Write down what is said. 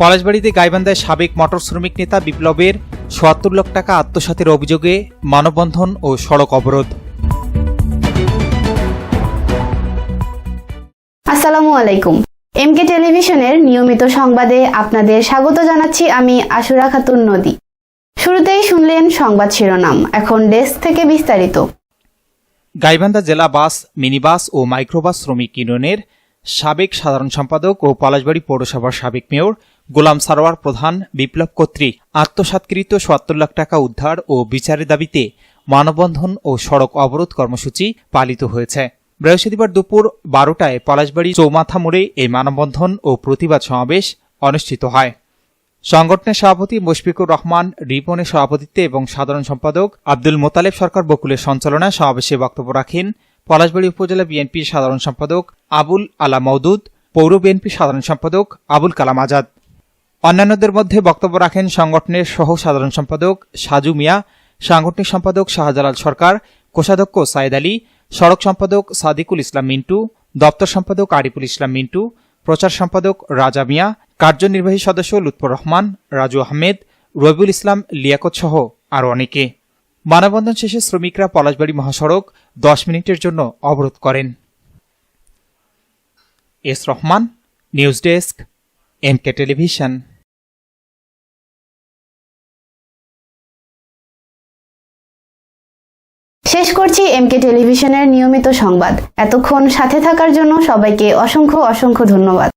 পলাশবাড়িতে গাইবান্ধায় সাবেক মোটর শ্রমিক নেতা বিপ্লবের সোয়াত্তর লাখ টাকা আত্মসাতের অভিযোগে মানববন্ধন ও সড়ক অবরোধ। আসসালামু আলাইকুম। এমকে টেলিভিশনের নিয়মিত সংবাদে আপনাদের স্বাগত জানাচ্ছি আমি আশুরা খাতুন নদী। শুরুতেই শুনলেন সংবাদ শিরোনাম এখন ডেস্ক থেকে বিস্তারিত। গাইবান্ধা জেলা বাস মিনিবাস ও মাইক্রোবাস শ্রমিক ইউনিয়নের সাবেক সাধারণ সম্পাদক ও পলাশবাড়ি পৌরসভার সাবেক মেয়র, গোলাম সারোয়ার প্রধান বিপ্লব কর্তৃক আত্মসাৎকৃত সোয়াত্তর লাখ টাকা উদ্ধার ও বিচারের দাবিতে মানববন্ধন ও সড়ক অবরোধ কর্মসূচি পালিত হয়েছে। বৃহস্পতিবার দুপুর বারোটায় পলাশবাড়ি চৌমাথা মোড়ে এই মানববন্ধন ও প্রতিবাদ সমাবেশ অনুষ্ঠিত হয়। সংগঠনের সভাপতি মুশফিকুর রহমান, রিপনের সভাপতিত্বে এবং সাধারণ সম্পাদক আব্দুল মোতালেব সরকার বকুলের সঞ্চালনায় সমাবেশে বক্তব্য রাখেন পলাশবাড়ী উপজেলা বিএনপির সাধারণ সম্পাদক আবুল আলা মওদুদ পৌর বিএনপি সাধারণ সম্পাদক আবুল কালাম আজাদ। অন্যান্যদের মধ্যে বক্তব্য রাখেন সংগঠনের সহ সাধারণ সম্পাদক সাজু মিয়া, সাংগঠনিক সম্পাদক শাহজালাল সরকার, কোষাধ্যক্ষ সাইদ আলী, সড়ক সম্পাদক সাদিকুল ইসলাম মিন্টু, দপ্তর সম্পাদক আরিফুল ইসলাম মিন্টু, প্রচার সম্পাদক রাজা মিয়া, কার্যনির্বাহী সদস্য লুৎফর রহমান, রাজু আহমেদ, রবিউল ইসলাম লিয়াকত সহ আরও অনেকে। মানববন্ধন শেষে শ্রমিকরা পলাশবাড়ি মহাসড়ক দশ মিনিটের জন্য অবরোধ করেন। S Rahman, news desk, MK television. শেষ করছি এমকে টেলিভিশনের নিয়মিত সংবাদ। এতক্ষণ সাথে থাকার জন্য সবাইকে অসংখ্য অসংখ্য ধন্যবাদ।